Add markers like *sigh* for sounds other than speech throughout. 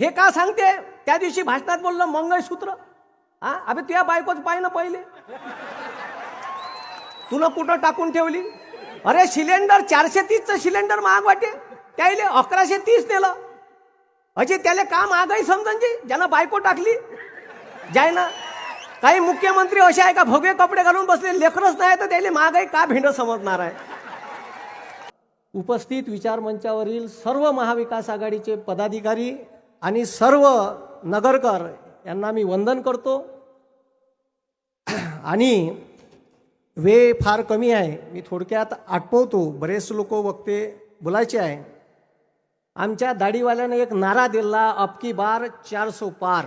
हे का सांगते? त्या दिवशी भाषणात बोललं मंगळसूत्र. हा? अबे तुझ्या बायकोच पाय ना पहिले. तुला कुठं टाकून ठेवली? अरे सिलेंडर चारशे तीसचं सिलेंडर महाग वाटे. त्याले अकराशे तीस नेलं. अजे त्याला का महागाई जी? ज्यानं बायको टाकली. जाय ना काही मुख्यमंत्री असे आहे का भगवे कपडे घालून बसले लेकरच नाही तर त्याला महागाई का भेंड समजणार आहे? उपस्थित विचारमंचावरील सर्व महाविकास आघाडीचे पदाधिकारी आणि सर्व नगरकर यांना मी वंदन करतो. *clears throat* आणि वेळ फार कमी आहे. मी थोडक्यात आटपवतो बरेच लोक वक्ते बोलायचे आहे. आमच्या दाढीवाल्यानं एक नारा दिला अबकी बार चारसो पार.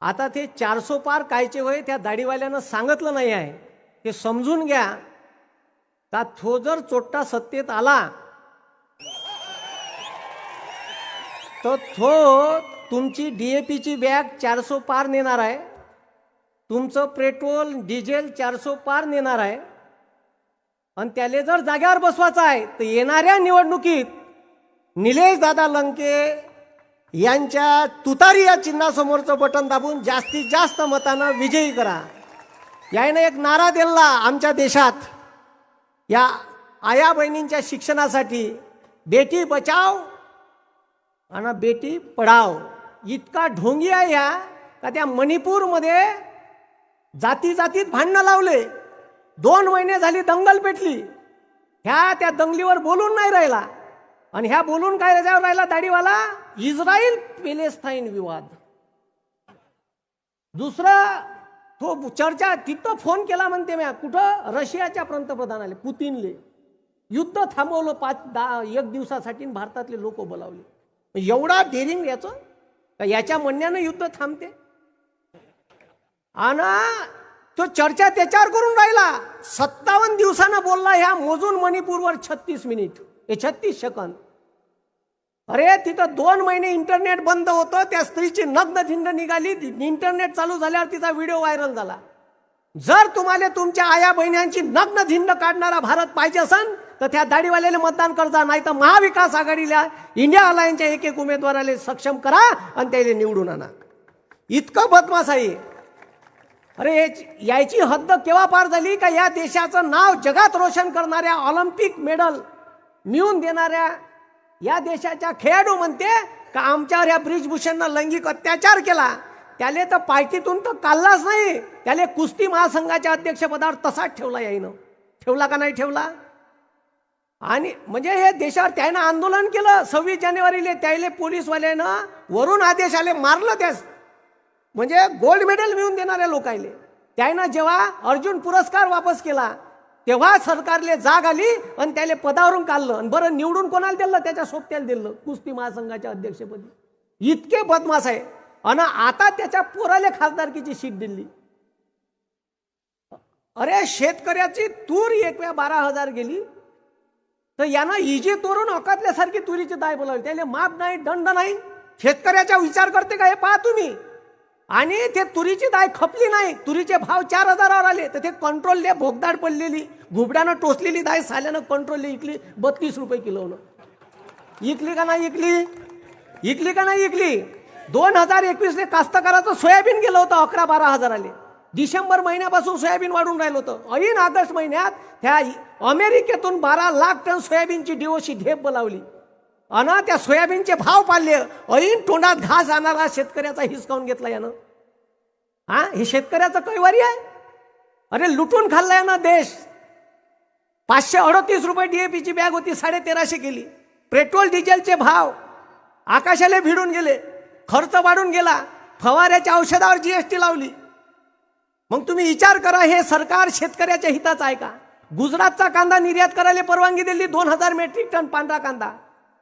आता ते चारसो पार कायचे होय त्या दाढीवाल्यानं सांगितलं नाही आहे. हे समजून घ्या. का तो जर चोट्टा सत्तेत आला तर थो तुमची डी ए पीची बॅग चारसो पार नेणार आहे. तुमचं पेट्रोल डिझेल चारसो पार नेणार आहे. आणि त्याला जर जाग्यावर बसवायचं आहे तर येणाऱ्या निवडणुकीत निलेश दादा लंके यांच्या तुतारी या चिन्हासमोरचं बटन दाबून जास्तीत जास्त मतानं विजयी करा. याने एक नारा दिला आमच्या देशात. या आया बहिणींच्या शिक्षणासाठी बेटी बचाव आणि बेटी पढाव. इतका ढोंगी आहे या का त्या मणिपूरमध्ये जाती जातीत भांडणं लावले. दोन महिने झाली दंगल पेटली. ह्या त्या दंगलीवर बोलून नाही राहिला. आणि ह्या बोलून काय रजावर राहिला दाढीवाला? इस्रायल पेलेस्थाईन विवाद. दुसरा तो चर्चा तिथं फोन केला म्हणते म्या कुठं? रशियाच्या पंतप्रधानाले पुतीनले. युद्ध थांबवलं पाच दहा एक दिवसासाठी भारतातले लोक बोलावले. एवढा डेरिंग याचं? का याच्या म्हणण्यानं युद्ध थांबते? आणि तो चर्चा त्याच्यावर करून राहिला. सत्तावन्न दिवसानं बोलला ह्या मोजून मणिपूरवर छत्तीस मिनिट. हे छत्तीस सेकंद अरे तिथं दोन महिने इंटरनेट बंद होतं त्या स्त्रीची नग्न झिंड निघाली इंटरनेट चालू झाल्यावर तिचा व्हिडिओ व्हायरल झाला. जर तुम्हाला तुमच्या आया बहिण्यांची नग्न झिंड काढणारा भारत पाहिजे असेल तर त्या दाढीवाल्याने मतदान करजा नाही तर महाविकास आघाडीला इंडिया अलायन्सच्या एक एक उमेदवाराला सक्षम करा आणि त्याला निवडून आणा. इतकं बदमाश आहे. अरे याची- हद्द केव्हा पार झाली? का या देशाचं नाव जगात रोशन करणाऱ्या ऑलिम्पिक मेडल मिळून देणाऱ्या या देशाच्या खेळाडू म्हणते का आमच्यावर या ब्रिजभूषणनं लैंगिक अत्याचार केला? त्याले तर पार्टीतून तर काढलाच नाही. त्याले कुस्ती महासंघाच्या अध्यक्षपदावर तसाच ठेवला याईनं. ठेवला का नाही ठेवला? आणि म्हणजे हे देशावर त्यानं आंदोलन केलं सव्वीस जानेवारीले त्याले पोलीसवाल्यानं वरून आदेश आले मारलं त्यास. म्हणजे गोल्ड मेडल मिळवून देणाऱ्या लोकायले त्यानं जेव्हा अर्जुन पुरस्कार वापस केला तेव्हा सरकारले जाग आली आणि त्याले पदावरून काढलं. आणि बरं निवडून कोणाला दिलं? त्याच्या सोबत्याला दिलं कुस्ती महासंघाच्या अध्यक्षपदी. इतके बदमाश आहे. आणि आता त्याच्या पोराले खासदारकीची शीट दिली. अरे शेतकऱ्याची तूर एक वेळा बारा हजार गेली. तर यानं इजी तोरून अकातल्यासारखी तुरीची दाय बोलावली त्याला माप नाही दंड नाही शेतकऱ्याचा विचार करते का हे पहा तुम्ही. आणि ते तुरीची दाय खपली नाही तुरीचे भाव चार हजारावर आले तर ते कंट्रोलले भोगदाड पडलेली घुबड्यानं टोचलेली दाय साल्यानं कंट्रोलले इकली बत्तीस रुपये किलोनं इकली का नाही इकली? इकली का नाही इकली? दोन हजार एकवीसले कास्तकाराचं सोयाबीन गेलं होतं अकरा बारा हजार आले. डिसेंबर महिन्यापासून सोयाबीन वाढून राहिलं होतं. ऐन ऑगस्ट महिन्यात त्या अमेरिकेतून बारा लाख टन सोयाबीनची डिओशी ढेप बोलावली. अन त्या सोयाबीनचे भाव पाडले. ऐन तोंडात घास आणणारा शेतकऱ्याचा हिसकावून घेतला यानं. हा? हे शेतकऱ्याचं कैवारी आहे? अरे लुटून खाल्ला यानं देश. पाचशे अडतीस रुपये डीएपीची बॅग होती साडे तेराशे केली. पेट्रोल डिझेलचे भाव. आकाशाला भिडून गेले. खर्च वाढून गेला. फवाऱ्याच्या औषधावर जीएसटी लावली. मग तुम्ही विचार करा हे सरकार शेतकऱ्याच्या हिताचं आहे का? गुजरातचा कांदा निर्यात करायला परवानगी दिली दोन हजार मेट्रिक टन पांढरा कांदा.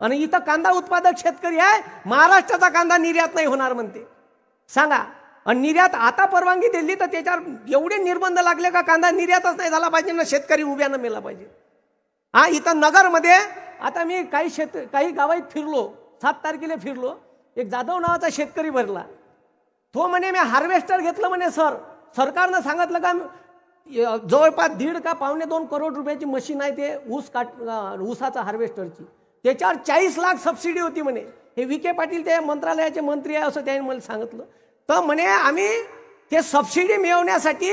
आणि इथं कांदा उत्पादक शेतकरी आहे महाराष्ट्राचा कांदा निर्यात नाही होणार म्हणते. सांगा आणि निर्यात आता परवानगी दिली तर त्याच्यावर एवढे निर्बंध लागले का कांदा निर्यातच नाही झाला पाहिजे ना शेतकरी उभ्यानं मेला पाहिजे? हा इथं नगरमध्ये आता मी काही शेत काही गावात फिरलो सात तारखेला फिरलो एक जाधव नावाचा शेतकरी भरला. तो म्हणे मी हार्वेस्टर घेतलं म्हणे सर. सरकारनं सांगितलं का य- जवळपास दीड का पावणे दोन करोड रुपयाची मशीन आहे ते ऊस काट ऊसाचा हार्वेस्टरची. त्याच्यावर चाळीस लाख सबसिडी होती म्हणे. हे विखे पाटील ते मंत्रालयाचे मंत्री आहे असं त्याने मला सांगितलं. तर म्हणे आम्ही ते सबसिडी मिळवण्यासाठी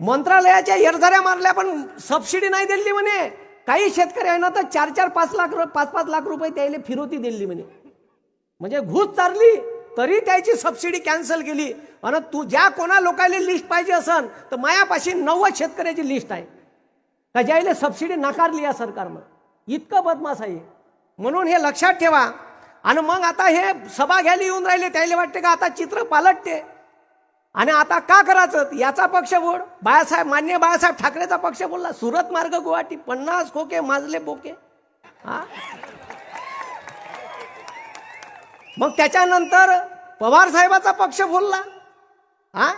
मंत्रालयाच्या एरझऱ्या मारल्या पण सबसिडी नाही दिली म्हणे. काही शेतकऱ्यांना तर चार चार पाच लाख पाच पाच लाख रुपये त्याला फिरवती दिली म्हणे. म्हणजे घूस चारली तरी त्याची सबसिडी कॅन्सल केली. आणि तू ज्या कोणा लोकायला लिस्ट पाहिजे असन तर मायापाशी नव्वद शेतकऱ्याची लिस्ट आहे. का ज्याला सबसिडी नाकारली या सरकारनं. इतकं बदमाश आहे म्हणून हे लक्षात ठेवा. आणि मग आता हे सभा घ्यायला येऊन राहिले त्याला वाटते का आता चित्र पालटते. आणि आता का करायचं? याचा पक्ष बोल. बाळासाहेब मान्य बाळासाहेब ठाकरेचा पक्ष बोलला सुरत मार्ग गुवाहाटी पन्नास खोके माजले बोके. हा? मग त्याच्यानंतर पवार साहेबाचा पक्ष बोलला हा?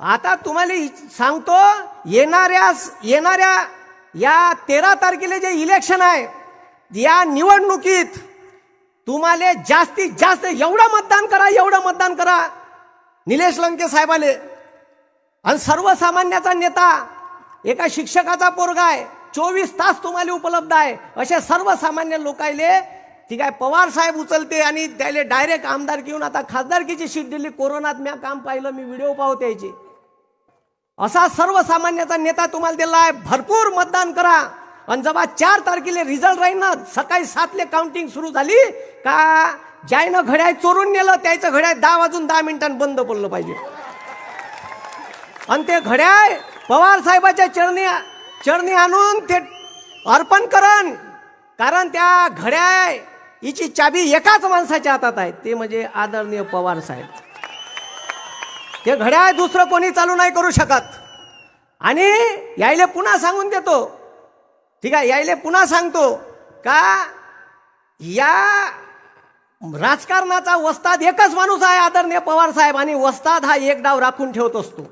आता तुम्हाला सांगतो येणाऱ्या येणाऱ्या या तेरा तारखेला जे इलेक्शन आहे या निवडणुकीत तुम्हाला जास्तीत जास्त एवढं मतदान करा एवढं मतदान करा निलेश लंके साहेबाले. आणि सर्वसामान्याचा नेता एका शिक्षकाचा पोरगा आहे चोवीस तास तुम्हाला उपलब्ध आहे असे सर्वसामान्य लोकायले ठीक आहे पवार साहेब उचलते आणि त्याला डायरेक्ट आमदार घेऊन आता खासदारकीची शीट दिली. कोरोनात म्या काम पाहिलं मी व्हिडिओ पाहत यायचे असा सर्वसामान्याचा नेता तुम्हाला दिला आहे. भरपूर मतदान करा. आणि जेव्हा चार तारखेला रिझल्ट राहील ना सकाळी सातले काउंटिंग सुरू झाली का ज्यानं घड्याळ चोरून नेलं त्याचं घड्याळ दहा वाजून दहा मिनिटांनी बंद पडलं पाहिजे. आणि ते घड्याळ पवार साहेबाच्या चरणी चरणी आणून ते अर्पण करण. कारण त्या घड्याळ हिची चाबी एकाच माणसाच्या हातात आहे. ते म्हणजे आदरणीय पवार साहेब. ते घड्याळ दुसरं कोणी चालू नाही करू शकत. आणि यायले पुन्हा सांगून देतो. ठीक आहे यायले पुन्हा सांगतो का या राजकारणाचा वस्ताद एकच माणूस आहे आदरणीय पवार साहेब आणि वस्ताद हा एक डाव राखून ठेवत असतो.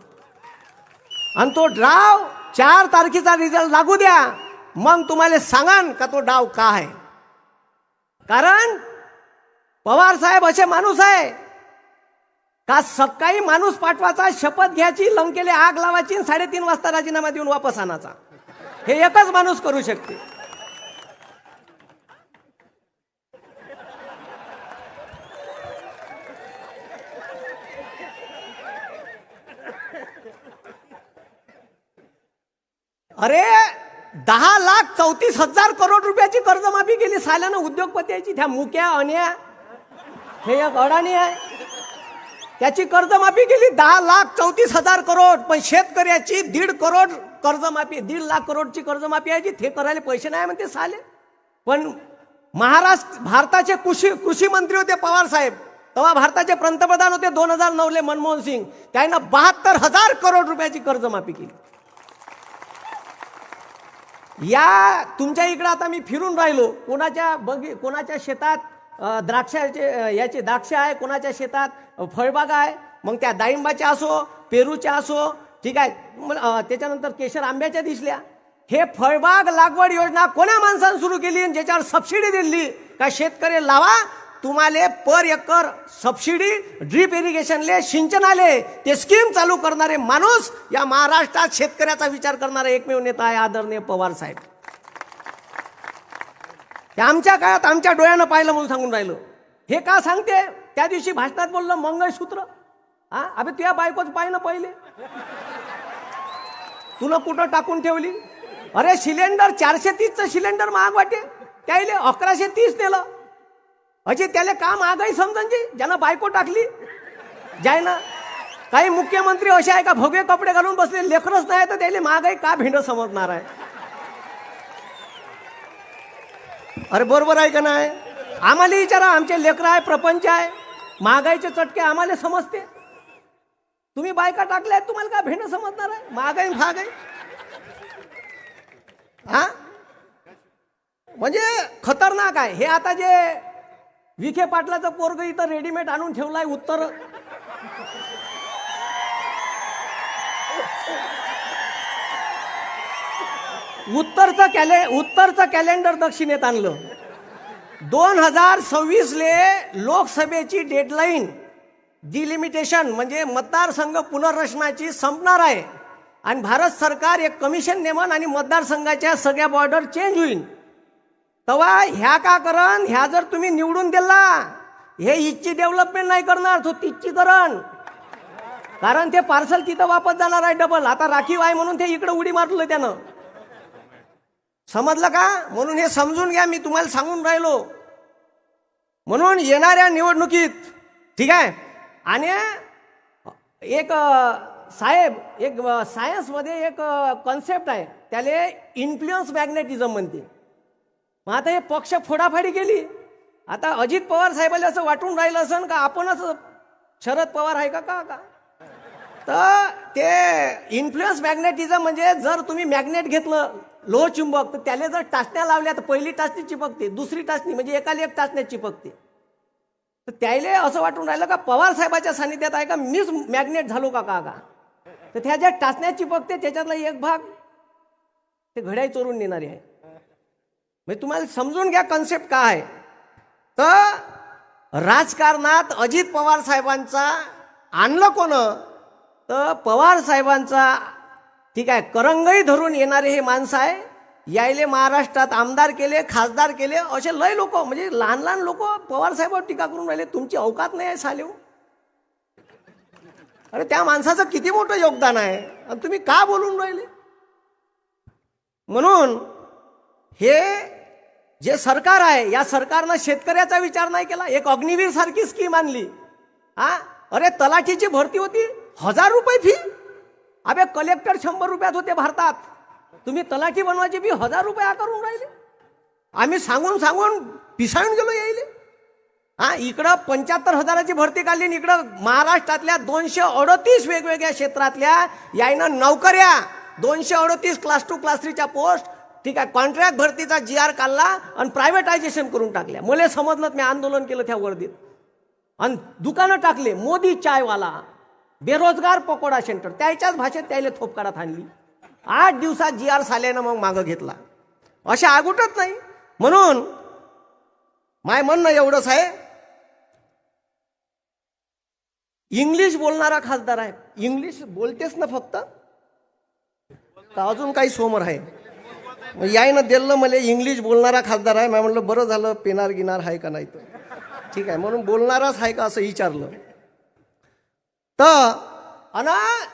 आणि तो डाव चार तारखेचा रिझल्ट लागू द्या. मग तुम्हाला सांगान का तो डाव का आहे? कारण पवार साहेब असे माणूस आहे. का सकाळी माणूस पाठवायचा शपथ घ्यायची लंकेले आग लावायची आणि साडेतीन वाजता राजीनामा देऊन वापस आणायचा. हे एकच माणूस करू शकते. अरे दहा लाख चौतीस हजार करोड रुपयाची कर्जमाफी केली. साल्यानं उद्योगपतीची त्या मुक्या अन्या हे एक अडाणी आहे. त्याची कर्जमाफी केली. दहा लाख चौतीस हजार करोड. पण शेतकऱ्याची दीड करोड कर्जमाफी दीड लाख करोडची कर्जमाफी आहे जी ते करायला पैसे नाही म्हणते साले. पण महाराष्ट्र भारताचे कृषी कृषी मंत्री होते पवार साहेब. तेव्हा भारताचे पंतप्रधान होते दोन हजार नऊले मनमोहन सिंग. त्यानं बहात्तर हजार करोड रुपयाची कर्जमाफी केली. या तुमच्या इकडं आता मी फिरून राहिलो. कोणाच्या बगी कोणाच्या शेतात द्राक्षाचे याचे द्राक्ष आहे कोणाच्या शेतात फळबाग फळबागा आहे मग त्या डाळिंबाच्या असो पेरूच्या असो ठीक आहे. त्याच्यानंतर केशर आंब्याच्या दिसल्या. हे फळबाग लागवड योजना कोण्या माणसानं सुरू केली आणि ज्याच्यावर सबसिडी दिली? का शेतकरी लावा तुम्हाला पर एकर सबसिडी ड्रीप इरिगेशनले सिंचनाले ते स्कीम चालू करणारे माणूस या महाराष्ट्रात शेतकऱ्याचा विचार करणारा एकमेव नेता आहे आदरणीय पवार साहेब. आमच्या काळात आमच्या डोळ्यानं पाहिलं म्हणून सांगून राहिलं. हे का सांगते? त्या दिवशी भाषणात बोललं मंगळसूत्र. हा? अभे तुझ्या बायकोच पाहिलं पहिले. तुला कुठं टाकून ठेवली? अरे सिलेंडर चारशे तीसचं सिलेंडर महाग वाटे. त्याला अकराशे तीस नेलं. अजे त्याला का महागाई समजन जी? ज्यानं बायको टाकली. जाय ना काही मुख्यमंत्री असे आहे का भोगे कपडे घालून बसले लेकरच नाही तर त्याला महागाई का भेंड समजणार आहे? अरे बरोबर आहे का नाही? आम्हाला विचारा आमचे लेकरं आहे प्रपंच आहे. महागाईचे चटके आम्हाला समजते. तुम्ही बायका टाकल्या आहेत तुम्हाला का भेंड समजणार आहे? महागाई महागाई. हा? म्हणजे खतरनाक आहे. हे आता जे विखे पाटलाचं पोरग इथं रेडीमेड आणून ठेवलाय उत्तर. उत्तरचं कॅले उत्तरचं कॅलेंडर दक्षिणेत आणलं. दोन हजार सव्वीसले लोकसभेची डेडलाईन डिलिमिटेशन म्हणजे मतदारसंघ पुनर्रचनाची संपणार आहे. आणि भारत सरकार एक कमिशन नेमन आणि मतदारसंघाच्या सगळ्या बॉर्डर चेंज होईल. तेव्हा ह्या का करण? ह्या जर तुम्ही निवडून दिला हे इथची डेव्हलपमेंट नाही करणार तो तिथची करण. कारण ते पार्सल तिथं वापस जाणार आहे डबल आता राखीव आहे म्हणून ते इकडे उडी मारलं त्यानं. समजलं का? म्हणून हे समजून घ्या मी तुम्हाला सांगून राहिलो. म्हणून येणाऱ्या निवडणुकीत ठीक आहे? आणि एक साहेब एक सायन्समध्ये एक कॉन्सेप्ट आहे. त्याला इन्फ्लुअन्स मॅग्नेटिझम म्हणते. मग आता हे पक्ष फोडाफाडी केली. आता अजित पवार साहेबाला असं वाटून राहिलं असेल का आपणच शरद पवार आहे का? का का? तर ते इन्फ्लुएन्स मॅग्नेटिझम म्हणजे जर तुम्ही मॅग्नेट घेतलं लोह चुंबक तर त्याला जर टाचण्या लावल्या तर पहिली टाचणी चिपकते दुसरी टाचणी म्हणजे एकाला एक टाचण्यात चिपकते. तर त्याला असं वाटून राहिलं का पवार साहेबाच्या सानिध्यात आहे का मीच मॅग्नेट झालो का का का? तर त्या ज्या टाचण्या चिपकते त्याच्यातला एक भाग ते घड्याई चोरून नेणारी आहे म्हणजे तुम्हाला समजून घ्या कन्सेप्ट काय आहे. तर राजकारणात अजित पवार साहेबांचा आणलं कोण? तर पवार साहेबांचा ठीक आहे करंगही धरून येणारे हे माणसं आहे. यायले महाराष्ट्रात आमदार केले खासदार केले असे लय लोक म्हणजे लहान लहान लोक पवार साहेबांवर टीका करून राहिले तुमची अवकात नाही आहे सालेव हो. अरे त्या माणसाचं किती मोठं योगदान आहे. आणि तुम्ही का बोलून राहिले? म्हणून हे जे सरकार आहे या सरकारनं शेतकऱ्याचा विचार नाही केला. एक अग्निवीर सारखी स्कीम आणली. हा? अरे तलाठीची भरती होती. हजार रुपये फी अबे कलेक्टर शंभर रुपयात होते भारतात. तुम्ही तलाठी बनवायची फी हजार रुपये आकारून राहिले. आम्ही सांगून सांगून पिसाळून गेलो यायले. हा इकडं पंच्याहत्तर हजाराची भरती काढली आणि इकडं महाराष्ट्रातल्या दोनशे अडतीस वेगवेगळ्या क्षेत्रातल्या यायनं नोकऱ्या. दोनशे अडतीस क्लास टू क्लास थ्रीच्या पोस्ट ठीक आहे कॉन्ट्रॅक्ट भरतीचा जी आर काढला आणि प्रायव्हेटायझेशन करून टाकल्या. मला समजलं मी आंदोलन केलं त्या वर्दीत. आणि दुकानं टाकले मोदी चायवाला. बेरोजगार पकोडा सेंटर त्याच्याच भाषेत त्याला थोपकारात आणली. आठ दिवसात जी आर साल्यानं मग मागं घेतला. अशा आगुटत नाही. म्हणून माय म्हणणं एवढंच आहे. इंग्लिश बोलणारा खासदार आहे. इंग्लिश बोलतेच ना फक्त. का अजून काही समोर आहे? यायनं दिलं मला इंग्लिश बोलणारा खासदार आहे. मी म्हणलं बरं झालं पेनार गिनार आहे का नाही तर. ठीक आहे म्हणून बोलणाराच आहे का असं विचारलं. तर अना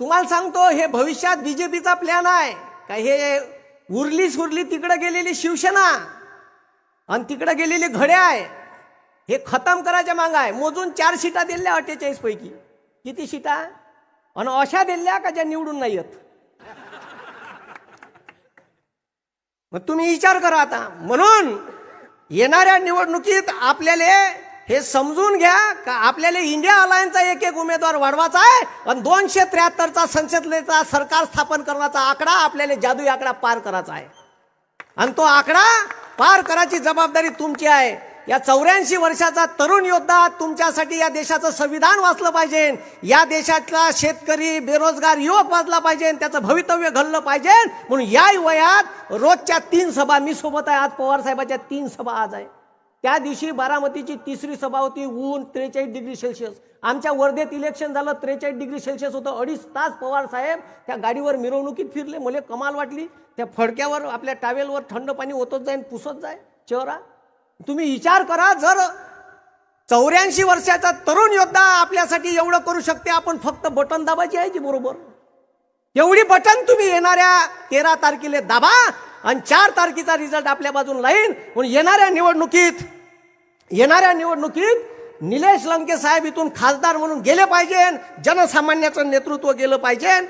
तुम्हाला सांगतो हे भविष्यात बीजेपीचा प्लॅन आहे. का हे उरली सुरली तिकडं गेलेली शिवसेना आणि तिकडं गेलेली घड्या आहे. हे खतम करायच्या माग आहे. मोजून चार सीटा दिल्या अठ्ठेचाळीस पैकी किती सीटा? आणि अशा दिल्या का ज्या निवडून नाही येत? मग तुम्ही विचार करा आता. म्हणून येणाऱ्या निवडणुकीत आपल्याला हे समजून घ्या का आपल्याला इंडिया अलायन्सचा एक एक उमेदवार वाढवायचा आहे आणि दोनशे त्र्याहत्तरचा संसदेचा सरकार स्थापन करण्याचा आकडा आपल्याला जादू आकडा पार करायचा आहे. आणि तो आकडा पार करायची जबाबदारी तुमची आहे. या चौऱ्याऐंशी वर्षाचा तरुण योद्धा तुमच्यासाठी या देशाचं संविधान वाचलं पाहिजे. या देशातला शेतकरी बेरोजगार युवक वाचला पाहिजे. त्याचं भवितव्य घडलं पाहिजे. म्हणून या वयात रोजच्या तीन सभा मी सोबत आहे. आज पवार साहेबाच्या तीन सभा आज आहे. त्या दिवशी बारामतीची तिसरी सभा होती. ऊन त्रेचाळीस डिग्री सेल्सिअस. आमच्या वर्धेत इलेक्शन झालं. त्रेचाळीस डिग्री सेल्सिअस होतं. अडीच तास पवार साहेब त्या गाडीवर मिरवणुकीत फिरले. मला कमाल वाटली. त्या फडक्यावर आपल्या टावेलवर थंड पाणी ओतत जाईन पुसत जाय चेहरा तुम्ही विचार करा जर चौऱ्याऐंशी वर्षाचा तरुण योद्धा आपल्यासाठी एवढं करू शकते आपण फक्त बटन दाबायची आहे जी बरोबर. एवढी बटन तुम्ही येणाऱ्या तेरा तारखेला दाबा आणि चार तारखेचा रिझल्ट आपल्या बाजून लाईन म्हणून येणाऱ्या निवडणुकीत येणाऱ्या निवडणुकीत निलेश लंके साहेब इथून खासदार म्हणून गेले पाहिजे जनसामान्याचं नेतृत्व गेलं पाहिजे.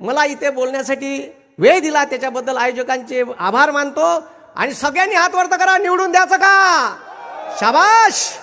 मला इथे बोलण्यासाठी वेळ दिला त्याच्याबद्दल आयोजकांचे आभार मानतो. आणि सगळ्यांनी हात वर करा निवडून द्यायचं का? शाबाश!